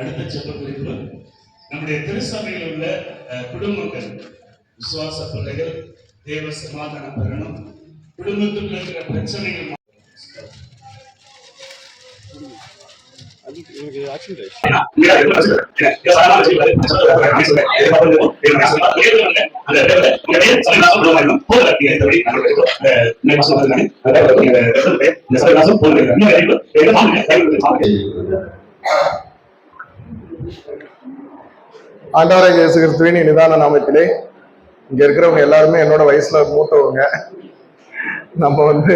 அடுத்த செப்ப குறிப்பு நம்முடைய திருச்சபையில் உள்ள குடும்பங்கள் விசுவாச பிள்ளைகள் தேவ சமாதானம் பெறணும் குடும்பத்தில் இருக்கிற பிரச்சனைகள் மா- ஆண்டவராக இயேசு கிறிஸ்துவின் நிதான நாமத்திலே இங்க இருக்கிறவங்க எல்லாருமே என்னோட வயசுல மூத்தவங்க. நம்ம வந்து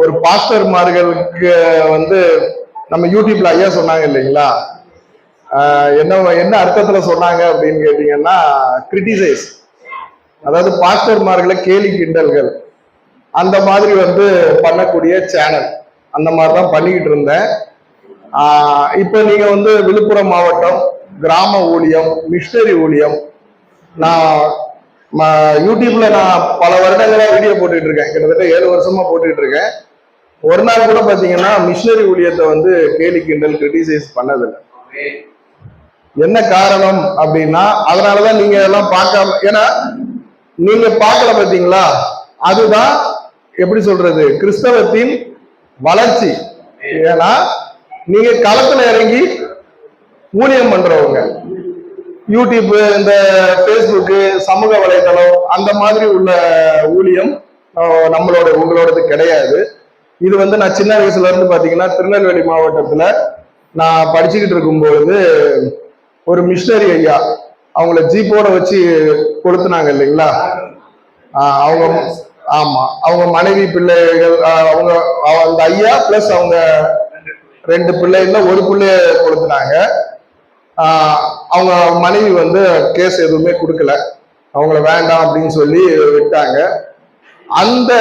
ஒரு பாஸ்டர்மார்களுக்கு வந்து நம்ம யூடியூப்ல ஐயா சொன்னாங்க இல்லைங்களா? என்ன என்ன அர்த்தத்துல சொன்னாங்க அப்படின்னு கேட்டீங்கன்னா கிரிட்டிசைஸ் அதாவது பாஸ்டர்மார்களை கேலி கிண்டல்கள். அந்த மாதிரி வந்து பண்ணக்கூடிய சேனல். அந்த மாதிரி தான் பண்ணிக்கிட்டு இருந்தேன். இப்போ நீங்க வந்து விழுப்புரம் மாவட்டம் கிராம ஊழியம் மிஷினரி ஊழியம். நான் யூடியூப்ல நான் பல வருடங்களா வீடியோ போட்டுட்டு இருக்கேன். கிட்டத்தட்ட ஏழு வருஷமா போட்டுட்டு இருக்கேன். ஒரு நாள் கூட பாத்தீங்கன்னா மிஷினரி ஊழியத்தை வந்து கேலி கிண்டல் கிரிட்டிசைஸ் பண்ணதில்லை. என்ன காரணம் அப்படின்னா அதனாலதான் நீங்க எல்லாம் பார்க்காம ஏன்னா நீங்க பார்க்கல பாத்தீங்களா? அதுதான் எப்படி சொல்றது கிறிஸ்தவத்தின் வளர்ச்சி. ஏன்னா நீங்க களத்துல இறங்கி ஊழியம் பண்றவங்க. யூடியூப் இந்த ஃபேஸ்புக்கு சமூக வலைதளம் அந்த மாதிரி உள்ள ஊழியம் நம்மளோட உங்களோடது கிடையாது. இது வந்து நான் சின்ன வயசுல இருந்து பாத்தீங்கன்னா திருநெல்வேலி மாவட்டத்துல நான் படிச்சுக்கிட்டு இருக்கும்பொழுது ஒரு மிஷினரி ஐயா அவங்கள ஜீப்போட வச்சு கொளுத்துனாங்க இல்லைங்களா? அவங்க ஆமா அவங்க மனைவி பிள்ளைகள் அவங்க அந்த ஐயா பிளஸ் அவங்க ரெண்டு பிள்ளைகள்ல ஒரு பிள்ளைய கொடுத்துனாங்க அவங்க மனைவி வந்து கேஸ் எதுவுமே கொடுக்கல. அவங்கள வேண்டாம் அப்படின்னு சொல்லி விட்டாங்க. அந்த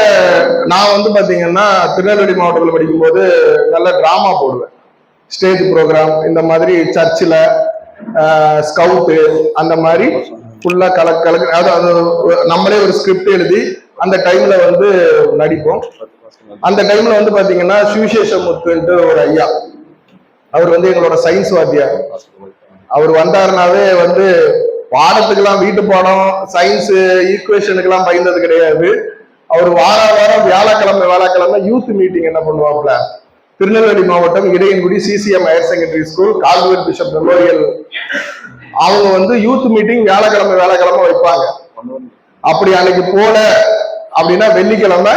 நான் வந்து பார்த்தீங்கன்னா திருநெல்வேலி மாவட்டத்தில் படிக்கும்போது நல்ல ட்ராமா போடுவேன். ஸ்டேஜ் ப்ரோக்ராம் இந்த மாதிரி சர்ச்சில் ஸ்கவுட்டு அந்த மாதிரி ஃபுல்லாக கலக்கு கலக்கு அதாவது நம்மளே ஒரு ஸ்கிரிப்ட் எழுதி அந்த டைம்ல வந்து நடிப்போம். அந்த டைம்ல வந்து பாத்தீங்கன்னா சுவிசேஷமுத்துன்ட்டு ஒரு ஐயா. அவர் வந்து எங்களோட சயின்ஸ் வாத்தியார். அவர் வந்தாருனாவே வந்து பாடத்துக்கெல்லாம் வீட்டு பாடம் சயின்ஸ் ஈக்குவேஷனுக்கெல்லாம் பயந்தது கிடையாது. அவர் வார வாரம் வியாழக்கிழமை வியாழக்கிழமை யூத் மீட்டிங் என்ன பண்ணுவாப்ல திருநெல்வேலி மாவட்டம் Idaiyankudi CCM higher secondary school Caldwell bishop memorial அவங்க வந்து யூத் மீட்டிங் வியாழக்கிழமை வியாழக்கிழமை வைப்பாங்க. அப்படி அன்னைக்கு போல அப்படின்னா வெள்ளிக்கிழமை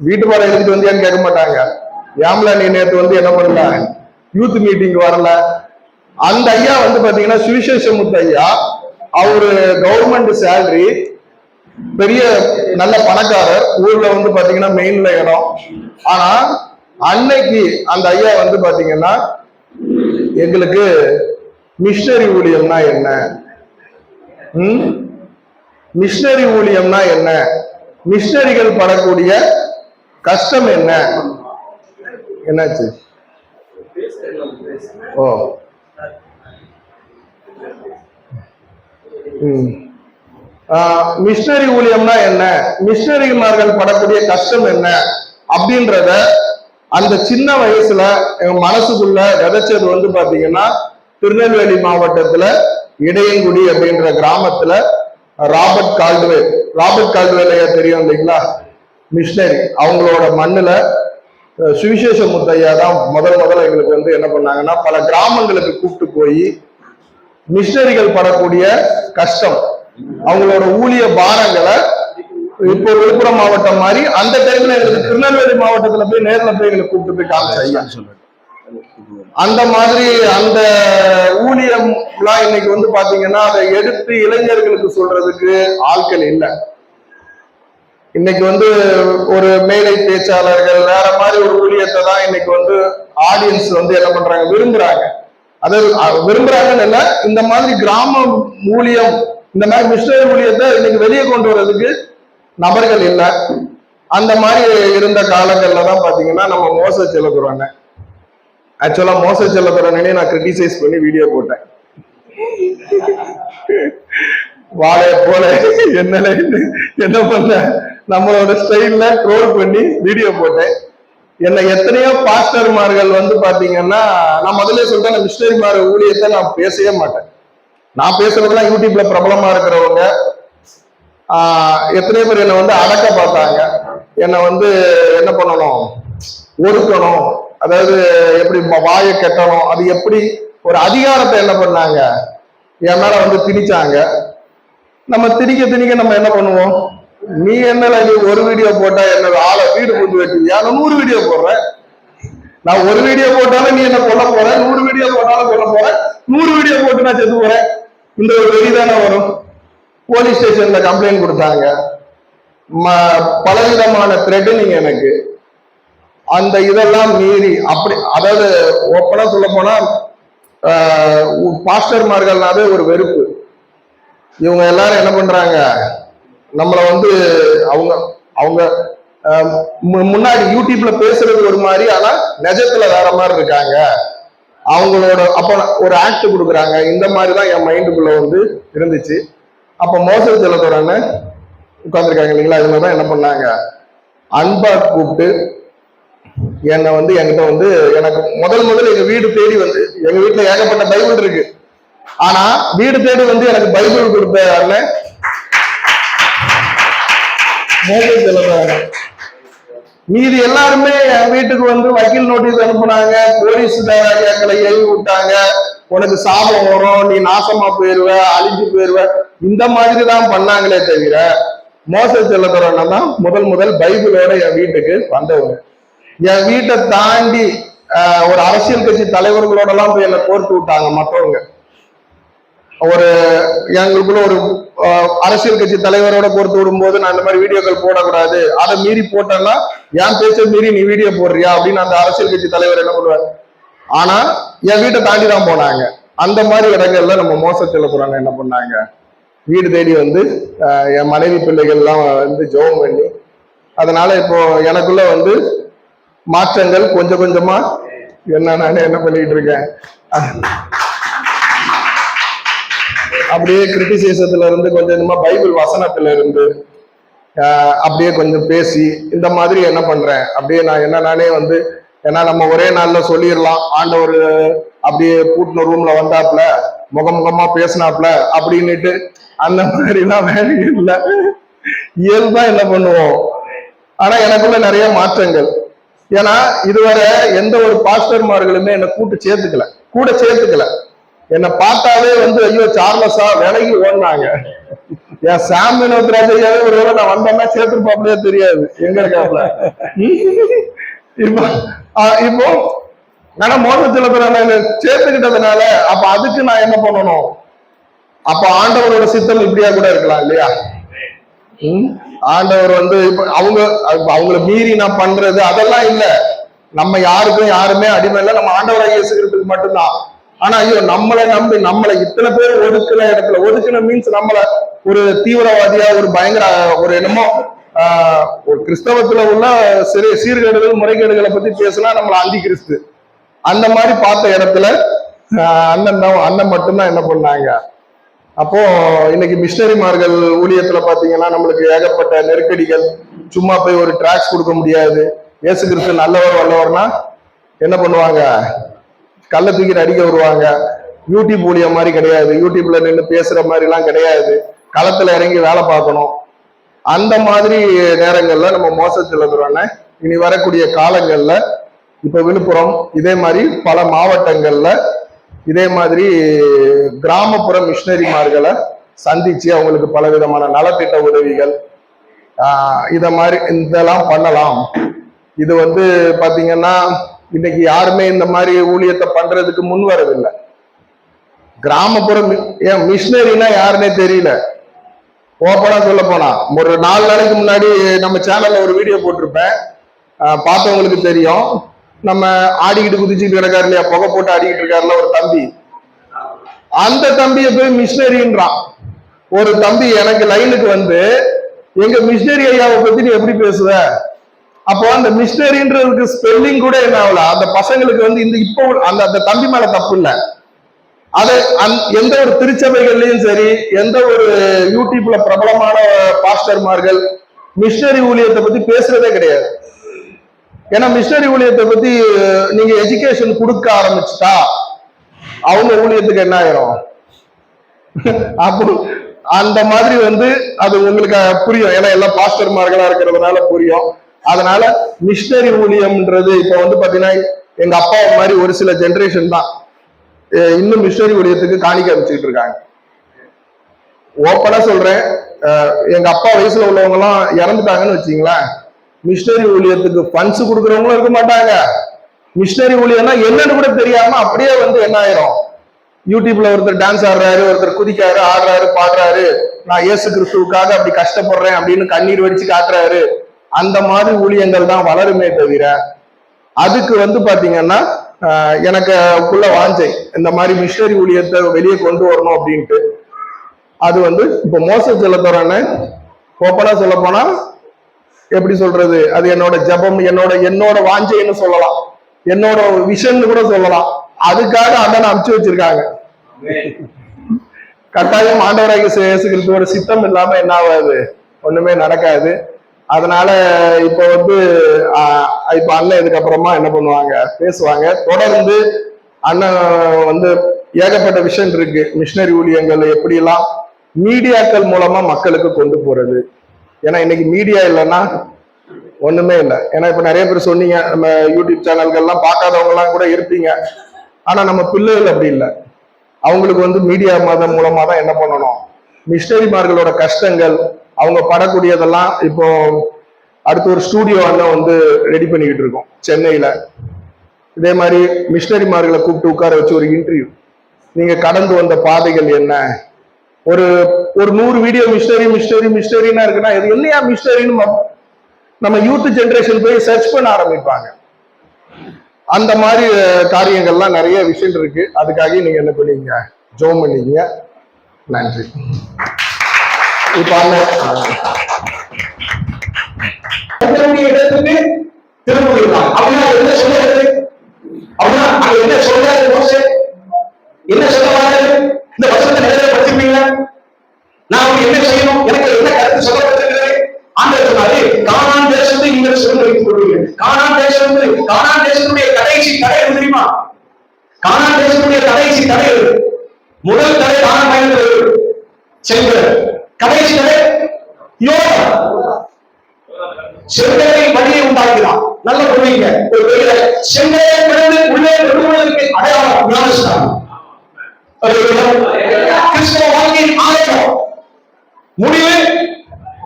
வீட்டு பாடம் எழுதிட்டு வந்தியான்னு கேட்க மாட்டாங்க. ஏம்ல நீ நேற்று வந்து என்ன பண்ணல? யூத் மீட்டிங் வரல. அந்த ஐயா வந்து பாத்தீங்கன்னா சுவிசேஷமுத்து ஐயா அவரு கவர்மெண்ட் சேலரி பெரிய நல்ல பணக்காரர் ஊர்ல வந்து பாத்தீங்கன்னா மெயின்ல இடம். ஆனா அன்னைக்கு அந்த ஐயா வந்து பாத்தீங்கன்னா எங்களுக்கு மிஷினரி ஊழியம்னா என்ன? ம்? ஊழியம்னா என்ன? மிஷனரிகள் படக்கூடிய கஷ்டம் என்ன? என்னாச்சு? ஓ. ம். மிஷனரி ஊழியம்னா என்ன? மிஷனரிமார்கள் படக்கூடிய கஷ்டம் என்ன? அப்படின்றத அந்த சின்ன வயசுல என் மனசுக்குள்ள விதைச்சது வந்து பாத்தீங்கன்னா திருநெல்வேலி மாவட்டத்துல இடையங்குடி அப்படின்ற கிராமத்துல ராபர்ட் கால்டுவே ராபர்ட் கால்டுவேலையா தெரியும் இல்லைங்களா? மிஷினரி அவங்களோட மண்ணில் சுவிசேஷ முத்தையா தான் முதல் முதல்ல எங்களுக்கு வந்து என்ன பண்ணாங்கன்னா பல கிராமங்களுக்கு கூப்பிட்டு போய் மிஷினரிகள் படக்கூடிய கஷ்டம். அவங்களோட ஊழிய பாரங்களை இப்போ விழுப்புரம் மாவட்டம் மாதிரி அந்த டைம்ல எங்களுக்கு திருநெல்வேலி மாவட்டத்துல போய் நேரில் போய் எங்களுக்கு கூப்பிட்டு போய் காமிச்ச ஐயா அந்த மாதிரி அந்த ஊழியம்லாம் இன்னைக்கு வந்து பாத்தீங்கன்னா அதை எடுத்து இளைஞர்களுக்கு சொல்றதுக்கு ஆட்கள் இல்லை. இன்னைக்கு வந்து ஒரு மேடை பேச்சாளர்கள் வேற மாதிரி ஒரு ஊழியத்தை தான் இன்னைக்கு வந்து ஆடியன்ஸ் வந்து என்ன பண்றாங்க? விரும்புறாங்க. அது விரும்புறாங்கன்னு இல்ல இந்த மாதிரி கிராம ஊழியம் இந்த மாதிரி மிஷனரி ஊழியத்தை இன்னைக்கு வெளியே கொண்டு வர்றதுக்கு நபர்கள் இல்லை. அந்த மாதிரி இருந்த காலங்கள்ல தான் பாத்தீங்கன்னா நம்ம மோச செலுத்துறாங்க ஆக்சுவலா மோச செல்லத்துறனே நான் கிரிட்டிசைஸ் பண்ணி வீடியோ போட்டேன். வாழைய போல என்ன என்ன பண்ண? நம்மளோட ஸ்டைல்ல ட்ரோல் பண்ணி வீடியோ போட்டேன். என்ன எத்தனையோ பாஸ்டர்மார்கள் வந்து பாத்தீங்கன்னா நான் முதல்ல சொல்றேன் மிஷினரிமார் ஊழியத்தை நான் பேசவே மாட்டேன். நான் பேசுறதுலாம் யூடியூப்ல பிரபலமா இருக்கிறவங்க எத்தனை எத்தனையோ பேர் என்னை வந்து அடக்க பார்த்தாங்க. என்னை வந்து என்ன பண்ணணும்? ஒடுக்கணும். அதாவது எப்படி வாயை கெட்டணும் அது எப்படி ஒரு அதிகாரத்தை என்ன பண்ணாங்க? என் மேல வந்து திணிச்சாங்க. நம்ம திணிக்க திணிக்க நம்ம என்ன பண்ணுவோம்? நீ என்ன நீ ஒரு வீடியோ போட்டா என்ன ஆளை வீடு கொண்டு வெட்டுவியா? நான் நூறு வீடியோ போடுறேன். நான் ஒரு வீடியோ போட்டாலும் நீ என்ன கொல்ல போற? நூறு வீடியோ போட்டாலும் கொல்ல போற. நூறு வீடியோ போட்டு நான் செத்து போறேன். இந்த ஒரு வெறி தானே வரும். போலீஸ் ஸ்டேஷன்ல கம்ப்ளைண்ட் கொடுத்தாங்க. ம- பலவிதமான த்ரெட்டனிங் எனக்கு. அந்த இதெல்லாம் மீறி அப்படி அதாவது ஓப்பனா சொல்ல போனா பாஸ்டர்மார்கள்னாவே ஒரு வெறுப்பு. இவங்க எல்லாரும் என்ன பண்றாங்க? நம்மளை வந்து அவங்க அவங்க மு- முன்னாடி யூடியூப்ல பேசுறது ஒரு மாதிரி ஆனா நிஜத்துல வேற மாதிரி இருக்காங்க. அவங்களோட அப்ப ஒரு ஆக்ட் கொடுக்குறாங்க. இந்த மாதிரி தான் என் மைண்டுக்குள்ள வந்து இருந்துச்சு. அப்ப மோசடி செல்லத்தோடன்னு உட்காந்துருக்காங்க இல்லைங்களா? இதுல தான் என்ன பண்ணாங்க? அன்பா கூப்பிட்டு என்னை வந்து என்கிட்ட வந்து எனக்கு முதல் முதல் எங்க வீடு தேடி வந்து எங்க வீட்டுல ஏகப்பட்ட பைபிள் இருக்கு. ஆனா வீடு தேடி வந்து எனக்கு பைபிள் கொடுத்த அண்ணன் மீதி எல்லாருமே என் வீட்டுக்கு வந்து வக்கீல் நோட்டீஸ் அனுப்புனாங்க போலீஸ் எங்களை எழுதி விட்டாங்க. உனக்கு சாபம் வரும் நீ நாசமா போயிருவ அழிஞ்சு போயிருவ. இந்த மாதிரி தான் பண்ணாங்களே தவிர மோச செல்லத்துறவங்க தான் முதல் முதல் பைபிளோட என் வீட்டுக்கு வந்தவங்க. என் வீட்டை தாண்டி ஒரு அரசியல் கட்சி தலைவர்களோட எல்லாம் போய் என்னை கோர்த்து விட்டாங்க மற்றவங்க ஒரு எங்களுக்குள்ள ஒரு அரசியல் கட்சி தலைவரோட கோர்த்து விடும்போது நான் இந்த மாதிரி வீடியோக்கள் போடக்கூடாது. அதை மீறி போட்டேன்னா என் பேச்ச மீறி நீ வீடியோ போடுறியா அப்படின்னு அந்த அரசியல் கட்சி தலைவர் என்ன பண்ணுவார்? ஆனா என் வீட்டை தாண்டி தான் போனாங்க. அந்த மாதிரி இடங்கள்ல நம்ம மோச செல்ல போறாங்க என்ன பண்ணாங்க? வீடு தேடி வந்து என் மனைவி பிள்ளைகள்லாம் வந்து ஜோம் பண்ணி அதனால இப்போ எனக்குள்ள வந்து மாற்றங்கள் கொஞ்சம் கொஞ்சமா என்ன நானே என்ன பண்ணிட்டு இருக்கேன்? அப்படியே கிரிட்டிசிசத்துல இருந்து கொஞ்சம் கொஞ்சமா பைபிள் வசனத்துல இருந்து அப்படியே கொஞ்சம் பேசி இந்த மாதிரி என்ன பண்றேன்? அப்படியே நான் என்ன நானே வந்து ஏன்னா நம்ம ஒரே நாள்ல சொல்லிடலாம். ஆண்டவர் அப்படியே கூட்டின ரூம்ல வந்தாப்ல முகமுகமா பேசினாப்ல அப்படின்னுட்டு அந்த மாதிரிலாம் வேலை இல்லை. இயல்பா என்ன பண்ணுவோம்? ஆனா எனக்குள்ள நிறைய மாற்றங்கள். ஏன்னா இதுவரை எந்த ஒரு பாஸ்டர்மார்களுமே என்னை கூட்டு சேர்த்துக்கல. கூட சேர்த்துக்கல. என்னை பார்த்தாவே வந்து ஐயோ சார்லஸா விலகி ஓடினாங்க. என் சாமி வினோத்ராஜையாவே ஒரு வேளை நான் வந்தேன்னா சேர்த்துருப்பாப்லயே தெரியாது. எங்க இருக்காப்ல இப்போ ஆஹ் இப்போ ஆனா மோசத்துல சேர்த்துக்கிட்டதுனால அப்ப அதுக்கு நான் என்ன பண்ணணும்? அப்ப ஆண்டவரோட சித்தம் இப்படியா கூட இருக்கலாம் இல்லையா? ஆண்டவர் வந்து இப்ப அவங்க அவங்கள மீறி நான் பண்றது அதெல்லாம் இல்ல. நம்ம யாருக்கும் யாருமே அடிமை இல்லை. நம்ம ஆண்டவரை இயேசுகிறதுக்கு மட்டும்தான். ஆனா ஐயோ நம்மளை நம்பி நம்மளை இத்தனை பேர் ஒதுக்குன இடத்துல ஒதுக்கின மீன்ஸ் நம்மள ஒரு தீவிரவாதியா ஒரு பயங்கர ஒரு என்னமோ ஆஹ், ஒரு கிறிஸ்தவத்துல உள்ள சிறு சீர்கேடுகள் முறைகேடுகளை பத்தி பேசினா நம்மள அந்தி கிறிஸ்து அந்த மாதிரி பார்த்த இடத்துல ஆஹ், அண்ணன் தான் அண்ணன் மட்டும்தான் என்ன பண்ணாங்க? அப்போ இன்னைக்கு மிஷினரிமார்கள் ஊழியத்துல பாத்தீங்கன்னா நம்மளுக்கு ஏகப்பட்ட நெருக்கடிகள். சும்மா போய் ஒரு டிராக்ஸ் கொடுக்க முடியாது. இயேசு கிறிஸ்து நல்லவர் வல்லவர்னா என்ன பண்ணுவாங்க? கள்ள தூக்கிட்டு அடிக்க வருவாங்க. யூடியூப் ஊழியம் மாதிரி கிடையாது. யூடியூப்ல நின்று பேசுற மாதிரி எல்லாம் கிடையாது. களத்துல இறங்கி வேலை பார்க்கணும். அந்த மாதிரி நேரங்கள்ல நம்ம மோசத்தில் இருக்கிறோன்னு இனி வரக்கூடிய காலங்கள்ல இப்ப விழுப்புரம் இதே மாதிரி பல மாவட்டங்கள்ல இதே மாதிரி கிராமப்புற மிஷினரிமார்களை சந்திச்சு அவங்களுக்கு பல விதமான நலத்திட்ட உதவிகள் இதை மாதிரி இதெல்லாம் பண்ணலாம். இது வந்து பார்த்தீங்கன்னா இன்னைக்கு யாருமே இந்த மாதிரி ஊழியத்தை பண்றதுக்கு முன் வரதில்லை. கிராமப்புற மி- ஏன் மிஷினரினா யாருன்னே தெரியல. ஓப்பனா சொல்ல போனா ஒரு நாலு நாளைக்கு முன்னாடி நம்ம சேனல்ல ஒரு வீடியோ போட்டிருப்பேன். பார்த்தவங்களுக்கு தெரியும். நம்ம ஆடிக்கிட்டு குதிச்சுட்டு கிடக்காரு இல்லையா? புகை போட்டு ஆடிக்கிட்டு இருக்காருல ஒரு தம்பி. அந்த தம்பியை போய் மிஷினரின்றான். ஒரு தம்பி எனக்கு லைனுக்கு வந்து எங்க மிஷினரி ஐயாவை பத்தி நீ எப்படி பேசுவ? அப்போ அந்த மிஷினரின்றதுக்கு ஸ்பெல்லிங் கூட என்ன ஆகல. அந்த பசங்களுக்கு வந்து இந்த இப்போ அந்த அந்த தம்பி மேல தப்பு இல்ல. அது அந்- எந்த ஒரு திருச்சபைகள்லயும் சரி எந்த ஒரு யூடியூப்ல பிரபலமான பாஸ்டர்மார்கள் மிஷினரி ஊழியத்தை பத்தி பேசுறதே கிடையாது. ஏன்னா மிஷினரி ஊழியத்தை பத்தி நீங்க எஜுகேஷன் கொடுக்க ஆரம்பிச்சுட்டா அவங்க ஊழியத்துக்கு என்ன ஆயிரும்? அப்போ அந்த மாதிரி வந்து அது உங்களுக்கு புரியும். ஏன்னா எல்லாம் பாஸ்டர்மார்களா இருக்கிறதுனால புரியும். அதனால மிஷினரி ஊழியம்ன்றது இப்ப வந்து பாத்தீங்கன்னா எங்க அப்பா மாதிரி ஒரு சில ஜெனரேஷன் தான். இன்னும் மிஷினரி ஊழியத்துக்கு காணிக்க அமைச்சுக்கிட்டு இருக்காங்க. ஓப்பனா சொல்றேன். எங்க அப்பா வயசுல உள்ளவங்க எல்லாம் இறந்துட்டாங்கன்னு வச்சீங்களேன் மிஷினரி ஊழியத்துக்கு ஃபண்ட்ஸ் கொடுக்குறவங்களும் இருக்க மாட்டாங்க. மிஷினரி ஊழியம்னா என்னன்னு கூட தெரியாம அப்படியே வந்து என்ன ஆயிரும்? யூடியூப்ல ஒருத்தர் டான்ஸ் ஆடுறாரு ஒருத்தர் குதிக்காரு ஆடுறாரு பாடுறாரு. நான் இயேசு கிறிஸ்துவுக்காக அப்படி கஷ்டப்படுறேன் அப்படின்னு கண்ணீர் வடிச்சு காட்டுறாரு. அந்த மாதிரி ஊழியங்கள் தான் வளருமே தவிர அதுக்கு வந்து பாத்தீங்கன்னா எனக்கு உள்ள வாஞ்சை. இந்த மாதிரி மிஷினரி ஊழியத்தை வெளியே கொண்டு வரணும் அப்படின்ட்டு. அது வந்து இப்போ மோச செல்லத்தோரன்னு ஓப்பனா சொல்ல போனா எப்படி சொல்றது? அது என்னோட ஜெபம் என்னோட என்னோட வாஞ்சைன்னு சொல்லலாம். என்னோட விஷன் கூட சொல்லலாம். அதுக்காக அண்ணன் அமுச்சு வச்சிருக்காங்க. கட்டாயம் ஆண்டவராக இயேசு கிறிஸ்துவோட சித்தம் இல்லாம என்ன ஆகாது? ஒண்ணுமே நடக்காது. அதனால இப்போ வந்து இப்ப அண்ணன் இதுக்கப்புறமா என்ன பண்ணுவாங்க? பேசுவாங்க. தொடர்ந்து அண்ணன் வந்து ஏகப்பட்ட விஷயம் இருக்கு. மிஷினரி ஊழியங்கள் எப்படியெல்லாம் மீடியாக்கள் மூலமா மக்களுக்கு கொண்டு போறது. ஏன்னா இன்னைக்கு மீடியா இல்லைன்னா ஒண்ணுமே இல்லை. ஏன்னா இப்ப நிறைய பேர் சொன்னீங்க நம்ம யூடியூப் சேனல்கள்லாம் பார்க்காதவங்க எல்லாம் கூட இருப்பீங்க. ஆனா நம்ம பிள்ளைகள் அப்படி இல்லை. அவங்களுக்கு வந்து மீடியா மதம் மூலமா தான் என்ன பண்ணணும்? மிஷினரிமார்களோட கஷ்டங்கள் அவங்க படக்கூடியதெல்லாம் இப்போ அடுத்து ஒரு ஸ்டூடியோ அண்ணன் வந்து ரெடி பண்ணிக்கிட்டு இருக்கோம் சென்னையில. இதே மாதிரி மிஷினரிமார்களை கூப்பிட்டு உட்கார வச்சு ஒரு இன்டர்வியூ நீங்க கடந்து வந்த பாதைகள் என்ன? ஒரு ஒரு நூறு வீடியோ மிஸ்டரி மிஸ்டரி மிஸ்டரினா இருக்குன்னா இது என்னையா மிஸ்டரின்னு நம்ம யூத் ஜென்ரேஷன் போய் சர்ச் பண்ண ஆரம்பிப்பாங்க. அந்த மாதிரி காரியங்கள்லாம் நிறைய விஷயம் இருக்கு. அதுக்காக நீங்க என்ன பண்ணீங்க? ஜோம் பண்ணீங்க. நன்றி. இப்ப அண்ணன் திரும்ப இடத்துக்கு திரும்புகிறான் அப்படின்னா என்ன சொல்றது அப்படின்னா அங்க என்ன சொல்றாரு மோசே என்ன சொல்ல வராரு இந்த வசனத்தை நிறைவேற்றப்பட்டிருப்பீங்களா நான் உங்களுக்கு என்ன செய்யணும் எனக்கு என்ன கருத்து சொல்லப்பட்டிருக்கிறது ஆண்டவர் சொன்னாரு கானான் தேசத்தை நீங்கள் சுதந்திர வைத்துக் கொள்வீர்கள் கானான் தேசம் வந்து கானான் தேசத்துடைய கடைசி தடை எது தெரியுமா கானான் தேசத்துடைய கடைசி தடை எது? முதல் தடை கானான் பயணத்தில் செல்வது கடைசி தடை யோகா செங்கலை வழியை உண்டாக்குகிறான் நல்ல புரியுங்க. ஒரு பெரிய செங்கலை பிறந்து உள்ளே விடுவதற்கு அடையாளம் ஞானஸ்தான் கிறிஸ்தவ வாழ்க்கையின் ஆரம்பம் முடிவு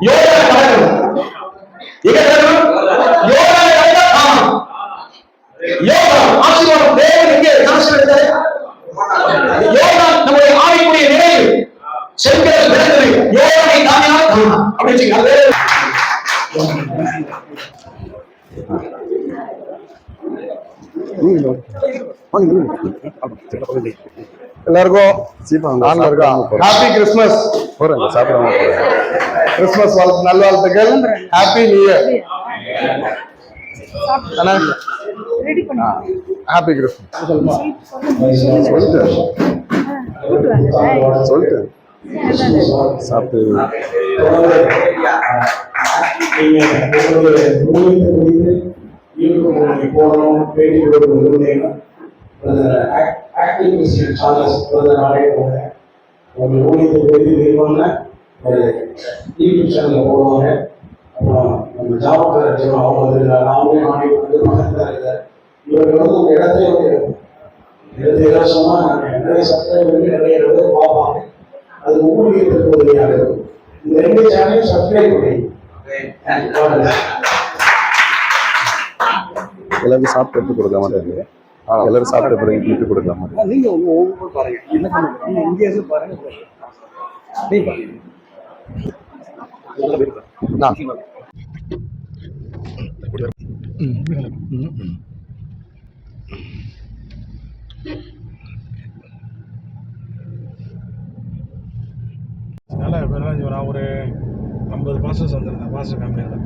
யோகா கடகம் எங்க நடக்கணும்? யோகா நடந்தா யோகா ஆசீர்வாதம். தேவன் எங்கே? கடைசி எடுத்தாரு யோகா நம்முடைய ஆவிக்குரிய நிலையில். செங்கல் விளங்குது யோகனை தானியாக காணலாம். அப்படின்னு வச்சுக்கோங்க எல்லாருக்கும் ஹாப்பி கிறிஸ்மஸ் போறேன். சாப்பிடாம போறேன். கிறிஸ்மஸ் வாழ்த்து நல்வாழ்த்துக்கள் ஹாப்பி நியூ இயர் அண்ணா. ரெடி பண்ணி. ஹாப்பி கிறிஸ்மஸ் வாங்க. சொல்லிட்டேன். சாப்பிட்டு. நீங்கள் உங்களுடைய ஊழியத்தை குறித்து யூடியூப் உங்களுக்கு போடணும் பேட்டி கொடுக்க விரும்புனீங்கன்னா ஆக்டிவ் கிறிஸ்டியன் சார்லஸ் பிரதர் நாளே போங்க உங்கள் ஊழியத்தை குறித்து ஒரு யூடியூப் சேனலில் போடுவாங்க அப்புறம் நம்ம ஜாபக்கார ஜெபம் அவங்க வந்துருக்காங்க அவங்களே நானே வந்து மகன் இருக்கார் இவர்கள் வந்து உங்கள் இடத்துல வந்து இருக்கும் நாங்கள் நிறைய சப்ஸ்கிரைபர் நிறைய பேர் பார்ப்பாங்க அது ஊழியத்திற்கு உதவியாக இருக்கும் இந்த ரெண்டு சேனலையும் சப்ஸ்கிரைப் பண்ணி எல்லாரும் சாப்பிட்டு எடுத்து கொடுக்க மாட்டேங்க எல்லாரும் சாப்பிட்ட பிறகு விட்டு கொடுக்க மாட்டேங்க நீங்க ஒவ்வொரு பாருங்க. என்ன பண்ணுங்க இருந்து பாருங்க. அதனால் ஒரு ஐம்பது பாசஸ் வந்திருந்தேன். பாஸ்டர் கம்மியாக